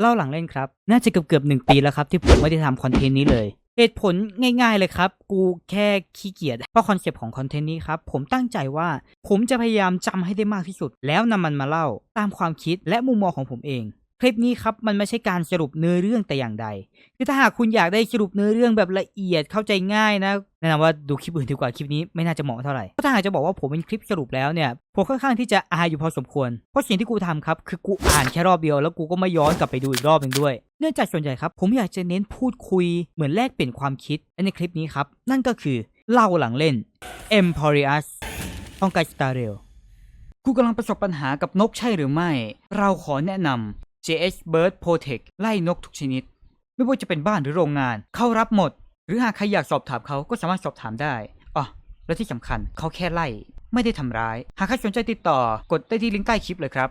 เล่าหลังเล่นครับ น่าจะเกือบเกือบหนึ่งปีแล้วครับ ที่ผมไม่ได้ทำคอนเทนต์นี้เลย เหตุผลง่ายๆเลยครับ กูแค่ขี้เกียจเพราะคอนเซปต์ของคอนเทนต์นี้ครับ ผมตั้งใจว่าผมจะพยายามจำให้ได้มากที่สุด แล้วนำมันมาเล่าตามความคิดและมุมมองของผมเอง คลิปนี้ครับมันไม่ใช่การสรุปเนื้อเรื่องแต่อย่างใด คือถ้าหากคุณอยากได้สรุปเนื้อเรื่องแบบละเอียดเข้าใจง่ายนะแนะนำว่าดูคลิปอื่นดีกว่าคลิปนี้ไม่น่าจะเหมาะเท่าไหร่เพราะถ้าหากจะบอกว่าผมเป็นคลิปสรุปแล้วเนี่ยผมค่อนข้างที่จะอายอยู่พอสมควร เพราะสิ่งที่กูทำครับคือกูอ่านแค่รอบเดียวแล้วกูก็ไม่ย้อนกลับไปดูอีกรอบหนึ่งด้วย เนื่องจากส่วนใหญ่ครับผมอยากจะเน้นพูดคุยเหมือนแลกเปลี่ยนความคิดและในคลิปนี้ครับนั่นก็คือเล่าหลังเล่น Emporius ของกาสตาเรลกูกำลังประสบปัญหากับนกใช่หรือไม่ เราขอแนะนำ JH Bird Protect ไล่นกทุกชนิด ไม่ว่าจะเป็นบ้านหรือโรงงาน เขารับหมด หรือหากใครอยากสอบถามเขาก็สามารถสอบถามได้อ๋อและที่สำคัญเขาแค่ไล่ ไม่ได้ทำร้าย หากใครสนใจติดต่อกดได้ที่ลิงก์ใต้คลิปเลยครับ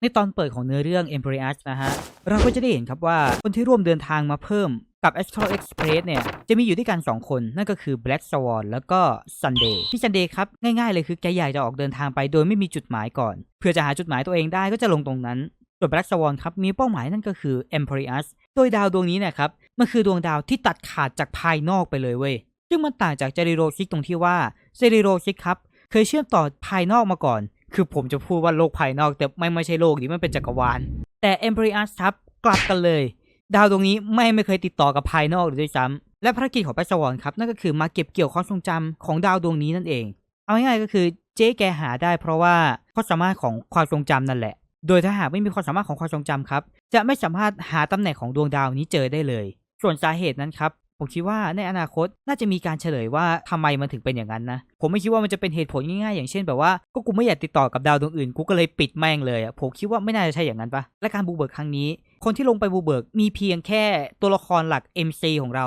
ในตอนเปิดของเนื้อเรื่อง e m p r i u s นะฮะ เราก็จะได้เห็นครับว่าคนที่ร่วมเดินทางมาเพิ่ม กับ Astro Express เนี่ย จะมีอยู่ด้วยกัน 2 คน นั่นก็คือ Black Swan แล้วก็ Sunday ที่ Sunday ครับ ง่ายๆเลยคือแกอยากจะออกเดินทางไปโดยไม่มีจุดหมายก่อน เพื่อจะหาจุดหมายตัวเองได้ก็จะลงตรงนั้น ส่วน Black Swan ครับ มีเป้าหมายนั่นก็คือ Emporius โดยดาวดวงนี้นะครับมันคือดวงดาวที่ตัดขาดจากภายนอกไปเลยเว้ยซึ่งมันต่างจากเจริโรชิกตรงที่ว่าเจริโรชิกครับเคยเชื่อมต่อภายนอกมาก่อน คือผมจะพูดว่าโลกภายนอกแต่ไม่ไม่ใช่โลกนี้มันเป็นจักรวาลแต่ e m p e r i u s ครับกลับกันเลย ดาวดวงนี้ไม่ไม่เคยติดต่อกับภายนอกเลยด้วยซ้ำและภารกิจของแปสวอนครับนั่นก็คือมาเก็บเกี่ยวความทรงจำของดาวดวงนี้นั่นเอง เอาง่ายๆก็คือเจ๊แกหาได้เพราะว่าความสามารถของความทรงจำนั่นแหละ โดยถ้าหากไม่มีความสามารถของความทรงจำครับจะไม่สามารถหาตำแหน่งของดวงดาวนี้เจอได้เลย ส่วนสาเหตุนั้นครับผมคิดว่าในอนาคตน่าจะมีการเฉลยว่าทำไมมันถึงเป็นอย่างนั้นนะ ผมไม่คิดว่ามันจะเป็นเหตุผลง่ายๆ อย่างเช่นแบบว่าก็กูไม่อยากติดต่อกับดาวดวงอื่นกูก็เลยปิดแม่งเลยอะผมคิดว่าไม่น่าจะใช่อย่างนั้นปะและการบูเบิร์กครั้งนี้ คนที่ลงไปบูเบิร์กมีเพียงแค่ตัวละครหลัก MC ของเรา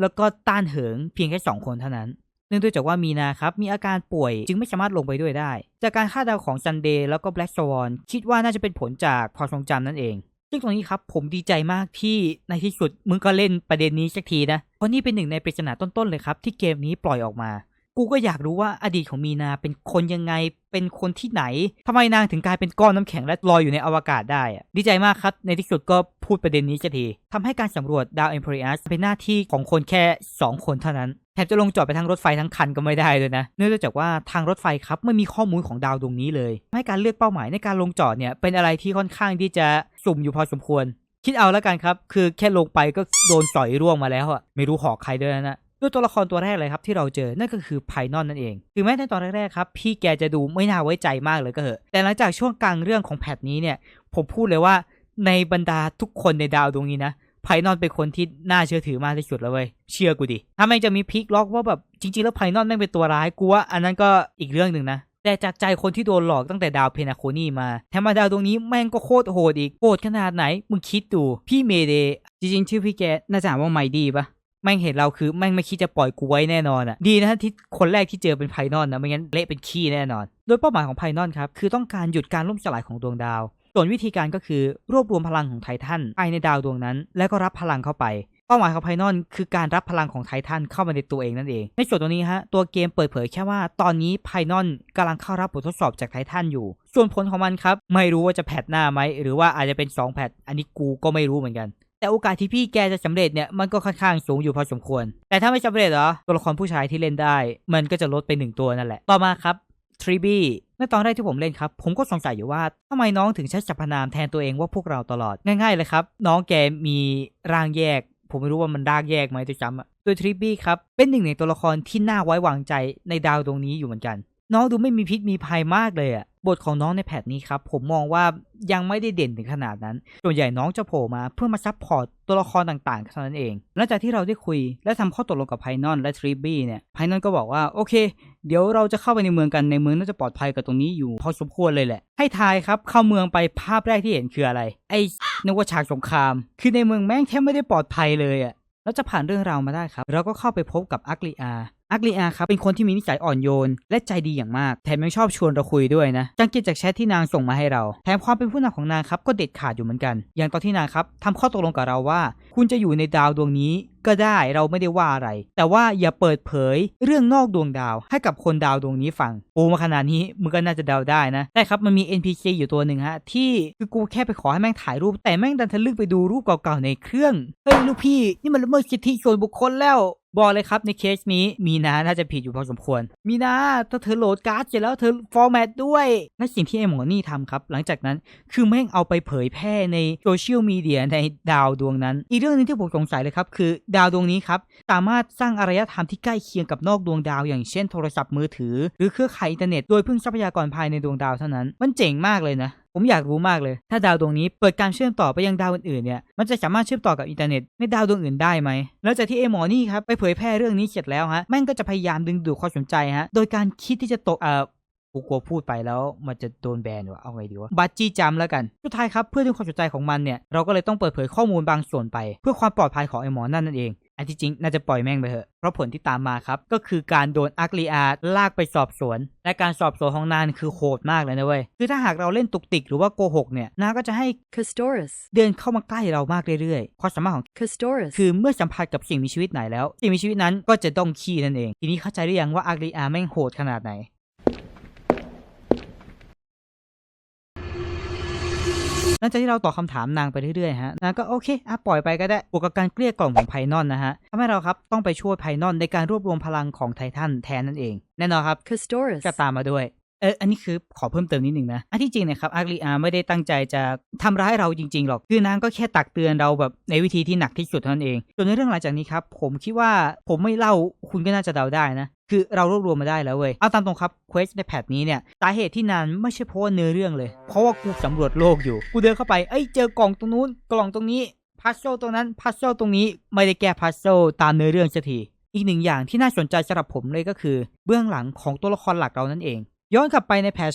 แล้วก็ต้านเหิงเพียงแค่สองคนเท่านั้น เนื่องด้วยจากว่ามีนาครับ มีอาการป่วยจึงไม่สามารถลงไปด้วยได้ จากการคาดเดาของซันเดย์แล้วก็แบล็กสวอนคิดว่าน่าจะเป็นผลจากความทรงจำนั่นเอง ซึ่งตรงนี้ครับผมดีใจมากที่ในที่สุดมึงก็เล่นประเด็นนี้สักทีนะ เพราะนี่เป็นหนึ่งในปริศนาต้นๆเลยครับที่เกมนี้ปล่อยออกมา กูก็อยากรู้ว่าอดีตของมีนาเป็นคนยังไง เป็นคนที่ไหนทำไมนางถึงกลายเป็นก้อนน้ำแข็งและลอยอยู่ในอวกาศได้อะดีใจมากครับ ในที่สุดก็พูดประเด็นนี้สักทีทำให้การสำรวจดาวเอ็มเพรียสเป็นหน้าที่ของคนแค่ 2 คนเท่านั้น แถมจะลงจอดไปทางรถไฟทั้งคันก็ไม่ได้เลยนะ เนื่องจากว่าทางรถไฟครับไม่มีข้อมูลของดาวดวงนี้เลยให้การเลือกเป้าหมายในการลงจอดเนี่ยเป็นอะไรที่ค่อนข้างที่จะสุ่มอยู่พอสมควรคิดเอาแล้วกันครับ คือแค่ลงไปก็โดนสอยร่วงมาแล้วอะไม่รู้หอกใครด้วยนะ ด้วยตัวละครตัวแรกเลยครับที่เราเจอนั่นก็คือไพนอนนั่นเองถึงแม้ในตอนแรกๆครับพี่แกจะดูไม่น่าไว้ใจมากเลยก็เหอะแต่หลังจากช่วงกลางเรื่องของแพทนี้เนี่ยผมพูดเลยว่าในบรรดาทุกคนในดาวดวงนี้นะไพนอนเป็นคนที่น่าเชื่อถือมากที่สุดแล้วเว้ย เชื่อกูดิ ถ้าแม่งจะมีพลิกล็อกว่าแบบจริง ๆ แล้วไพนอนแม่งเป็นตัวร้ายกูว่าอันนั้นก็อีกเรื่องหนึ่งนะ แต่จากใจคนที่โดนหลอกตั้งแต่ดาวเพนาโคนี่มา แถมมาดาวดวงนี้แม่งก็โคตรโหดอีก โหดขนาดไหน มึงคิดดู พี่เมเดย์จริงๆ ชื่อพี่แก น่าจะว่าไมดีปะ แม่งเห็นเราคือแม่งไม่คิดจะปล่อยกูไว้แน่นอนอะดีนะที่คนแรกที่เจอเป็นไพนอนนะไม่งั้นเละเป็นขี้แน่นอน โดยเป้าหมายของไพนอนครับคือต้องการหยุดการล่มสลายของดวงดาว ส่วนวิธีการก็คือรวบรวมพลังของไททันภายในดาวดวงนั้น แล้วก็รับพลังเข้าไปเป้าหมายของไพนอนคือการรับพลังของไททันเข้ามาในตัวเองนั่นเอง ในส่วนตรงนี้ฮะตัวเกมเปิดเผยแค่ว่าตอนนี้ไพนอนกำลังเข้ารับบททดสอบจากไททันอยู่ ส่วนผลของมันครับ ไม่รู้ว่าจะแพทหน้าไหมหรือว่าอาจจะเป็น 2 แพท อันนี้กูก็ไม่รู้เหมือนกัน แต่โอกาสที่พี่แกจะสำเร็จเนี่ยมันก็ค่อนข้างสูงอยู่พอสมควร แต่ถ้าไม่สำเร็จเหรอตัวละครผู้ชายที่เล่นได้ มันก็จะลดไปหนึ่งตัวนั่นแหละ ต่อมาครับทรีบี้ในตอนแรกที่ผมเล่นครับ ผมก็สงสัยอยู่ว่าทำไมน้องถึงใช้สรรพนามแทนตัวเองว่าพวกเราตลอด ง่ายๆเลยครับ น้องแกมีร่างแยก ผมไม่รู้ว่ามันร่างแยกไหมตัวจำอะโดยทริปบี้ครับ เป็นหนึ่งในตัวละครที่น่าไว้วางใจในดาวดวงนี้อยู่เหมือนกัน น้องดูไม่มีพิษมีภัยมากเลยอะ บทของน้องในแพทนี้ครับผมมองว่ายังไม่ได้เด่นถึงขนาดนั้น ส่วนใหญ่น้องจะโผล่มาเพื่อมาซับพอร์ตตัวละครต่างๆเท่านั้นเอง หลังจากที่เราได้คุยและทำข้อตกลงกับไพนอนและทริปบี้เนี่ย ไพนอนก็บอกว่าโอเค เดี๋ยวเราจะเข้าไปในเมืองกัน ในเมืองน่าจะปลอดภัยกับตรงนี้อยู่พอสมควรเลยแหละ ให้ทายครับ เข้าเมืองไปภาพแรกที่เห็นคืออะไร ไอ้นึกว่าฉากสงคราม คือในเมืองแม่งแทบไม่ได้ปลอดภัยเลยอะแล้วจะผ่านเรื่องราวมาได้ครับ เราก็เข้าไปพบกับอักลีอา อักลีอาครับเป็นคนที่มีนิสัยอ่อนโยน และใจดีอย่างมาก แถมยังชอบชวนเราคุยด้วยนะสังเกตจากแชทที่นางส่งมาให้เรา แถมความเป็นผู้นำของนางครับก็เด็ดขาดอยู่เหมือนกัน อย่างตอนที่นางครับทำข้อตกลงกับเราว่า คุณจะอยู่ในดาวดวงนี้ก็ได้เราไม่ได้ว่าอะไร แต่ว่าอย่าเปิดเผยเรื่องนอกดวงดาวให้กับคนดาวดวงนี้ฟังปูมาขนาดนี้มึงก็น่าจะเดาได้นะแต่ครับมันมี NPC อยู่ตัวหนึ่งฮะ ที่คือกูแค่ไปขอให้แม่งถ่ายรูป แต่แม่งดันทะลึกไปดูรูปเก่าๆในเครื่องเฮ้ยลูกพี่ นี่มันละเมิดสิทธิส่วนบุคคลแล้วบอกเลยครับในเคสนี้มีนาน่าจะผิดอยู่พอสมควร มีนาถ้าเธอโหลดการ์ดเสร็จแล้วเธอฟอร์แมตด้วยและสิ่งที่ไอหมอนี่ทำครับ หลังจากนั้นคือแม่งเอาไปเผยแพร่ในโซเชียลมีเดียในดาวดวงนั้น อีกเรื่องนึงที่ผมสงสัยเลยครับ คือดาวดวงนี้ครับ สามารถสร้างอารยธรรมที่ใกล้เคียงกับนอกดวงดาว อย่างเช่นโทรศัพท์มือถือ หรือเครือข่ายอินเทอร์เน็ตโดยพึ่งทรัพยากรภายในดวงดาวเท่านั้น มันเจ๋งมากเลยนะผมอยากรู้มากเลย ถ้าดาวดวงนี้เปิดการเชื่อมต่อไปยังดาวอื่นๆเนี่ย มันจะสามารถเชื่อมต่อกับอินเทอร์เน็ตในดาวดวงอื่นได้ไหม แล้วจากที่ไอ้หมอนี่ครับไปเผยแพร่เรื่องนี้เสร็จแล้วฮะ แม่งก็จะพยายามดึงดูดความสนใจฮะ โดยการคิดที่จะตกเอ่อ กูกลัวพูดไปแล้วมันจะโดนแบนวะเอาไงดีวะบัตจี้จำแล้วกันสุดท้ายครับเพื่อดึงความสนใจของมันเนี่ยเราก็เลยต้องเปิดเผยข้อมูลบางส่วนไป เพื่อความปลอดภัยของไอ้หมอนั่นนั่นเองอันที่จริงน่าจะปล่อยแม่งไปเถอะเพราะผลที่ตามมาครับ ก็คือการโดนอักลีอาลากไปสอบสวน และการสอบสวนของนานคือโหดมากเลยนะเว้ย คือถ้าหากเราเล่นตุกติกหรือว่าโกหกเนี่ยนาก็จะให้ Castorus, เดินเข้ามาใกล้เรามากเรื่อยๆ ความสามารถของ Castorus, คือเมื่อสัมผัสกับสิ่งมีชีวิตไหนแล้ว สิ่งมีชีวิตนั้นก็จะต้องขี้นั่นเอง ทีนี้เข้าใจหรือยังว่าอารีอาแม่งโหดขนาดไหน ลังจากที่เราตอบคำถามนางไปเรื่อยๆฮะนางก็โอเคอะปล่อยไปก็ได้บวกกับการเกลี้ยกล่อมของไพนอนนะฮะทำให้เราครับต้องไปช่วยไพนอนในการรวบรวมพลังของไททันแทนนั่นเอง แน่นอนครับ Castorus, ก็ตามมาด้วยเอออันนี้คือขอเพิ่มเติมนิดหนึ่งนะ อันที่จริงเนะครับอาร์ลีอาไม่ได้ตั้งใจจะทำร้ายเราจริง ๆ หรอก คือนางก็แค่ตักเตือนเราแบบในวิธีที่หนักที่สุดเท่านั้นเอง ส่วนในเรื่องหลังจากนี้ครับ ผมคิดว่าผมไม่เล่าคุณก็น่าจะเดาได้นะ คือเรารวบรวมมาได้แล้วเว้ย เอาตามตรงครับเควสในแพทนี้เนี่ย สาเหตุที่นานไม่ใช่เพราะว่าเนื้อเรื่องเลย เพราะว่ากูสำรวจโลกอยู่ กูเดินเข้าไป เอ้ย เจอกล่องตรงนู้น กล่องตรงนี้ พัซโซลตรงนั้น พัซโซลตรงนี้ ไม่ได้แก้พัซโซลตามเนื้อเรื่องสักที อีกหนึ่งอย่างที่น่าสนใจสำหรับผมเลยก็คือ เบื้องหลังของตัวละครหลักเรานั่นเอง ย้อนกลับไปในแพทช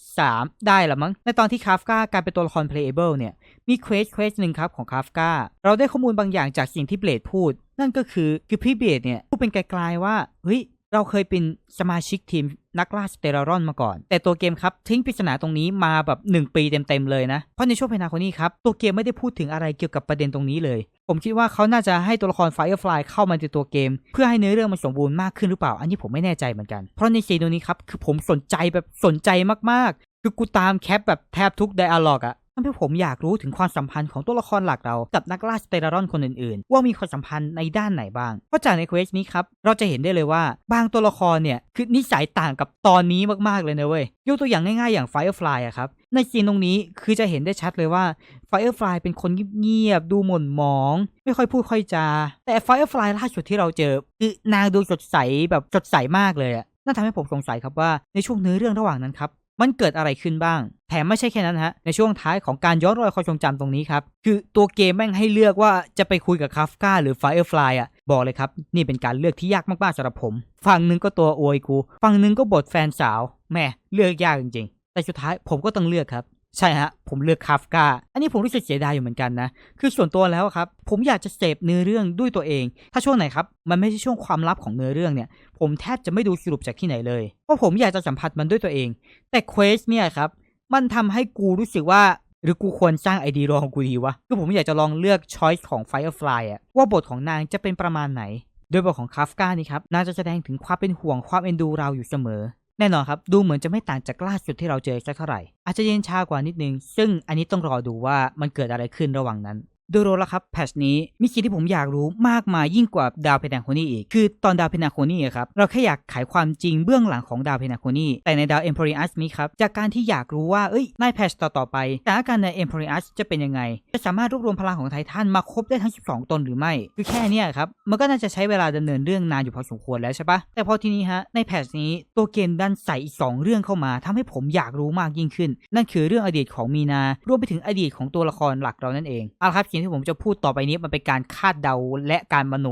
1.3 ได้ละมั้ง ในตอนที่คาฟกากลายเป็นตัวละคร playable เนี่ย มีเควสเควสหนึ่งครับของคาฟกาเราได้ข้อมูลบางอย่างจากสิ่งที่เบลดพูด นั่นก็คือคือพี่เบลดเนี่ยพูดเป็นไกลๆว่า เฮ้ย เราเคยเป็นสมาชิกทีมนักล่าสเตอรอนมาก่อน แต่ตัวเกมครับทิ้งปริศนาตรงนี้มาแบบ 1 ปีเต็มๆเลยนะ เพราะในช่วงเพนาคนี่ครับ ตัวเกมไม่ได้พูดถึงอะไรเกี่ยวกับประเด็นตรงนี้เลย ผมคิดว่าเขาน่าจะให้ตัวละคร Firefly เข้ามาในตัวเกม เพื่อให้เนื้อเรื่องมันสมบูรณ์มากขึ้นหรือเปล่า อันนี้ผมไม่แน่ใจเหมือนกัน เพราะในซีนตรงนี้ครับคือผมสนใจแบบสนใจมากๆ คือกูตามแคปแบบแทบทุกไดอะล็อกอะ ทำให้ผมอยากรู้ถึงความสัมพันธ์ของตัวละครหลักเรากับนักล่าสเตอรอนคนอื่นๆ ว่ามีความสัมพันธ์ในด้านไหนบ้าง เพราะจากในเควสนี้ครับ เราจะเห็นได้เลยว่า บางตัวละครเนี่ย คือนิสัยต่างกับตอนนี้มากๆเลยนะเว้ย ยกตัวอย่างง่ายๆอย่าง Firefly อะครับ ในซีนตรงนี้คือจะเห็นได้ชัดเลยว่า Firefly เป็นคนเงียบๆดูหม่นหมอง ไม่ค่อยพูดค่อยจา แต่ Firefly ล่าสุดที่เราเจอคือนางดูสดใสแบบสดใสมากเลยอะนั่นทำให้ผมสงสัยครับว่าในช่วงเนื้อเรื่องระหว่างนั้นครับ มันเกิดอะไรขึ้นบ้าง แถมไม่ใช่แค่นั้นฮะ ในช่วงท้ายของการย้อนรอยความทรงจำตรงนี้ครับ คือตัวเกมแม่งให้เลือกว่าจะไปคุยกับคาฟกาหรือ Firefly อะ บอกเลยครับ นี่เป็นการเลือกที่ยากมากๆสำหรับผม ฝั่งหนึ่งก็ตัวอวยกู ฝั่งหนึ่งก็บทแฟนสาว แม่เลือกยากจริงๆ แต่สุดท้ายผมก็ต้องเลือกครับ ใช่ฮะ ผมเลือกคาฟกาอันนี้ผมรู้สึกเสียดายอยู่เหมือนกันนะ คือส่วนตัวแล้วครับ ผมอยากจะเสพเนื้อเรื่องด้วยตัวเอง ถ้าช่วงไหนครับ มันไม่ใช่ช่วงความลับของเนื้อเรื่องเนี่ย ผมแทบจะไม่ดูสรุปจากที่ไหนเลย เพราะผมอยากจะสัมผัสมันด้วยตัวเอง แต่เควสเนี่ยครับ มันทำให้กูรู้สึกว่า หรือกูควรสร้างไอเดียรอของกูดีวะ คือผมอยากจะลองเลือกช้อยส์ของ Firefly อะว่าบทของนางจะเป็นประมาณไหน โดยบทของคาฟกานี่ครับ นางจะแสดงถึงความเป็นห่วงความเอ็นดูเราอยู่เสมอ แน่นอนครับ ดูเหมือนจะไม่ต่างจากล่าสุดที่เราเจอสักเท่าไหร่ อาจจะเย็นชากว่านิดนึง ซึ่งอันนี้ต้องรอดูว่ามันเกิดอะไรขึ้นระหว่างนั้น โดยรวมแล้วครับแพชนี้มีสิ่งที่ผมอยากรู้มากมายยิ่งกว่าดาวเพนาโคนี่อีก คือตอนดาวเพนาโคนี่อะครับเราแค่อยากไขความจริงเบื้องหลังของดาวเพนาโคนี่แต่ในดาวเอ็มพอริอัสนี้ครับจากการที่อยากรู้ว่าเอ้ยในแพชต่อๆไปสถานการณ์ในเอ็มพอริอัสจะเป็นยังไง จะสามารถรวบรวมพลังของไททันมาครบได้ทั้ง 12 ตนหรือไม่ คือแค่นี้ครับมันก็น่าจะใช้เวลาดำเนินเรื่องนานอยู่พอสมควรแล้วใช่ปะแต่พอทีนี้ฮะในแพชนี้ตัวเกมดันใส่อีกสองเรื่องเข้ามาทำให้ผมอยากรู้มากยิ่งขึ้น นั่นคือเรื่องอดีตของมีนารวมไปถึงอดีตของตัวละครหลักเรานั่นเองเอาละครับที่ผมจะพูดต่อไปนี้มันเป็นการคาดเดาและการมโน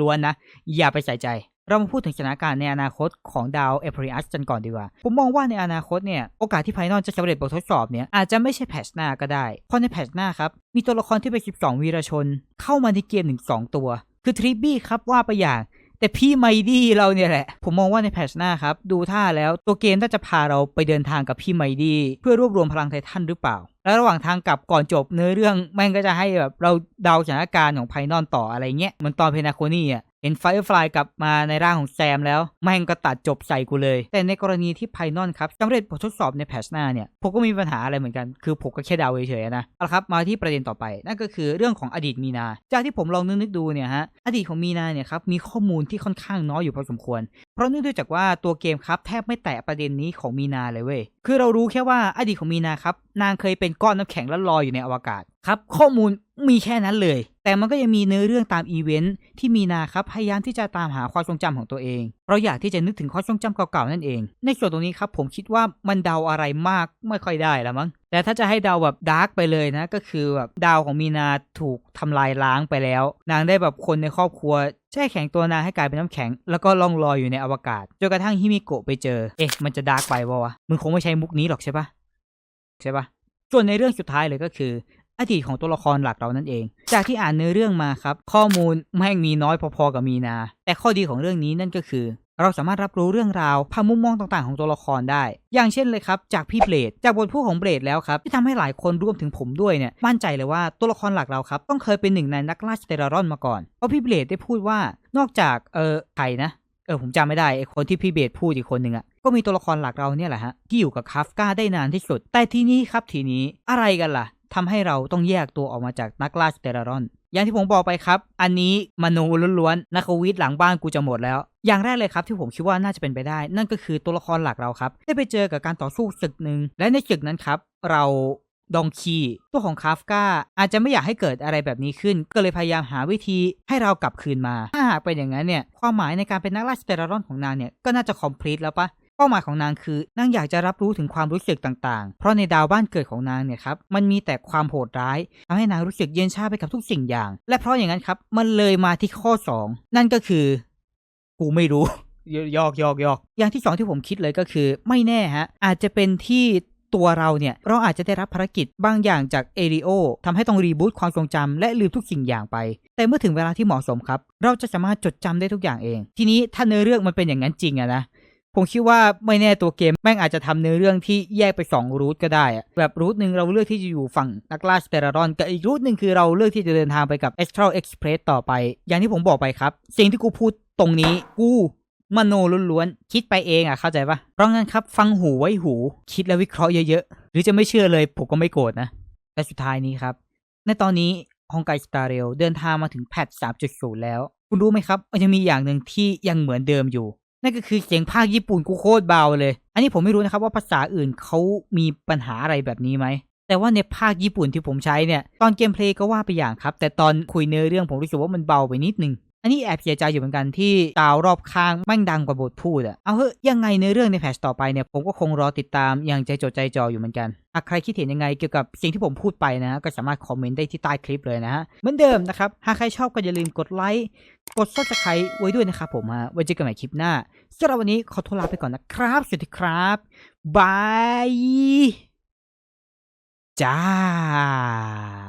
ล้วนๆนะ อย่าไปใส่ใจ เรามาพูดถึงสถานการณ์ในอนาคตของดาวเอพริอัสกันก่อนดีกว่า ผมมองว่าในอนาคตเนี่ย โอกาสที่ไพนอลจะสำเร็จบททดสอบเนี่ย อาจจะไม่ใช่แพทชหน้าก็ได้ เพราะในแพทชหน้าครับ มีตัวละครที่เป็น 12 วีรชน เข้ามาในเกมถึง2ตัว คือทริบบี้ครับว่าไปอย่าง แต่พี่ไมดี้เราเนี่ยแหละ ผมมองว่าในแพทชหน้าครับ ดูท่าแล้วตัวเกมน่าจะพาเราไปเดินทางกับพี่ไมดี้เพื่อรวบรวมพลังไททันหรือเปล่า แล้วระหว่างทางกลับก่อนจบเนื้อเรื่องแม่งก็จะให้แบบเราเดาสถานการณ์ของไพนอนต่ออะไรเงี้ยมันตอนเพนาโคนี่อะ เห็นไฟฟลายกลับมาในร่างของแซมแล้วแม่งก็ตัดจบใส่กูเลย แต่ในกรณีที่ไพนอลครับสำเร็จบททดสอบในแพชหน้าเนี่ยผมก็มีปัญหาอะไรเหมือนกันคือผมก็แค่เดาเฉยๆนะเอาละครับมาที่ประเด็นต่อไป นั่นก็คือเรื่องของอดีตมีนา จากที่ผมลองนึกๆดูเนี่ยฮะอดีตของมีนาเนี่ยครับมีข้อมูลที่ค่อนข้างน้อยอยู่พอสมควร เพราะเนื่องด้วยจากว่าตัวเกมครับแทบไม่แตะประเด็นนี้ของมีนาเลยเว้ยคือเรารู้แค่ว่าอดีตของมีนาครับนางเคยเป็นก้อนน้ำแข็งแล้วลอยอยู่ในอวกาศ ครับข้อมูลมีแค่นั้นเลย แต่มันก็ยังมีเนื้อเรื่องตามอีเวนท์ที่มีนาครับพยายามที่จะตามหาความทรงจำของตัวเอง เราอยากที่จะนึกถึงความทรงจำเก่าๆนั่นเอง ในส่วนตรงนี้ครับผมคิดว่ามันเดาอะไรมากไม่ค่อยได้ล้วมั้งแต่ถ้าจะให้เดาแบบดาร์กไปเลยนะ ก็คือแบบดาวของมีนาถูกทำลายล้างไปแล้ว นางได้แบบคนในครอบครัวแช่แข็งตัวนางให้กลายเป็นน้ำแข็ง แล้วก็ล่องลอยอยู่ในอวกาศจนกระทั่งฮิมิโกะไปเจอเอ๊ะมันจะดาร์กไปวะวะมึงคงไม่ใช้มุกนี้หรอกใช่ปะใช่ปะส่วนในเรื่องสุดท้ายเลยก็คือ อดีตของตัวละครหลักเรานั่นเอง จากที่อ่านเนื้อเรื่องมาครับ ข้อมูลแม่งมีน้อยพอๆกับมีนา แต่ข้อดีของเรื่องนี้นั่นก็คือ เราสามารถรับรู้เรื่องราวผ่านมุมมองต่างๆของตัวละครได้ อย่างเช่นเลยครับจากพี่เบลดจากบทพูดของเบลดแล้วครับที่ทำให้หลายคนรวมถึงผมด้วยเนี่ยมั่นใจเลยว่าตัวละครหลักเราครับต้องเคยเป็นหนึ่งในนักล่าสเตอรอนมาก่อนเพราะพี่เบลดได้พูดว่านอกจากเออใครนะเออผมจำไม่ได้ไอคนที่พี่เบลดพูดอีกคนหนึ่งอะก็มีตัวละครหลักเราเนี่ยแหละฮะที่อยู่กับคาฟกาได้นานที่สุด แต่ทีนี้ครับทีนี้อะไรกันล่ะ ทำให้เราต้องแยกตัวออกมาจากนักล่าสเตอรอน อย่างที่ผมบอกไปครับ อันนี้มโนล้วนๆนักวิทย์หลังบ้านกูจะหมดแล้ว อย่างแรกเลยครับที่ผมคิดว่าน่าจะเป็นไปได้ นั่นก็คือตัวละครหลักเราครับ ได้ไปเจอกับการต่อสู้ศึกหนึ่งและในศึกนั้นครับ เราดองคีตัวของคาฟกาอาจจะไม่อยากให้เกิดอะไรแบบนี้ขึ้น ก็เลยพยายามหาวิธีให้เรากลับคืนมา ถ้าหากเป็นอย่างนั้นเนี่ยความหมายในการเป็นนักล่าสเตอรอนของนางเนี่ยก็น่าจะคอมพลีทแล้วปะ เป้าหมายของนางคือนางอยากจะรับรู้ถึงความรู้สึกต่างๆ เพราะในดาวบ้านเกิดของนางเนี่ยครับมันมีแต่ความโหดร้ายทำให้นางรู้สึกเย็นชาไปกับทุกสิ่งอย่าง และเพราะอย่างนั้นครับมันเลยมาที่ข้อ 2 นั่นก็คือ กูไม่รู้ยอกยอกยอกอย่างที่สองที่ผมคิดเลยก็คือ ไม่แน่ฮะ อาจจะเป็นที่ตัวเราเนี่ย เราอาจจะได้รับภารกิจบางอย่างจากเอริโอทำให้ต้องรีบูตความทรงจำและลืมทุกสิ่งอย่างไป แต่เมื่อถึงเวลาที่เหมาะสมครับ เราจะสามารถจดจำได้ทุกอย่างเอง ทีนี้ถ้าเนื้อเรื่องมันเป็นอย่างนั้นจริงอะนะ ผมคิดว่าไม่แน่ตัวเกมแม่งอาจจะทำเนื้อเรื่องที่แยกไป 2 รูทก็ได้อะแบบรูทหนึ่งเราเลือกที่จะอยู่ฝั่งนักล่าสเตอรอนกับอีกรูทหนึ่งคือเราเลือกที่จะเดินทางไปกับ Astral Express ต่อไป อย่างที่ผมบอกไปครับ สิ่งที่กูพูดตรงนี้กูมโนล้วนๆ คิดไปเองอะเข้าใจปะเพราะงั้นครับ ฟังหูไว้หู คิดและวิเคราะห์เยอะๆ หรือจะไม่เชื่อเลย ผมก็ไม่โกรธนะและสุดท้ายนี้ครับ ในตอนนี้ฮองไกสตาร์เรลเดินทางมาถึงแพท 3.0 แล้ว คุณรู้ไหมครับมันยังมีอย่างหนึ่งที่ยังเหมือนเดิมอยู่ นั่นก็คือเสียงภาคญี่ปุ่นกูโคตรเบาเลย อันนี้ผมไม่รู้นะครับว่าภาษาอื่นเขามีปัญหาอะไรแบบนี้ไหม แต่ว่าในภาคญี่ปุ่นที่ผมใช้เนี่ย ตอนเกมเพลย์ก็ว่าไปอย่างครับ แต่ตอนคุยเนื้อเรื่องผมรู้สึกว่ามันเบาไปนิดนึง อันนี้แอบเสียใจอยู่เหมือนกันที่ตาวรอบข้างแม่งดังกว่าบทพูดอะเอาเถอะยังไงในเรื่องในแพทชต่อไปเนี่ยผมก็คงรอติดตามอย่างใจจดใจจ่ออยู่เหมือนกันหากใครคิดเห็นยังไงเกี่ยวกับสิ่งที่ผมพูดไปนะฮะก็สามารถคอมเมนต์ได้ที่ใต้คลิปเลยนะฮะเหมือนเดิมนะครับ หากใครชอบก็อย่าลืมกดไลค์กดซับสไครต์ไว้ด้วยนะครับผมฮะไว้เจอกันใหม่คลิปหน้าสำหรับวันนี้ขอตัวลาไปก่อนนะครับ สวัสดีครับบายจ้า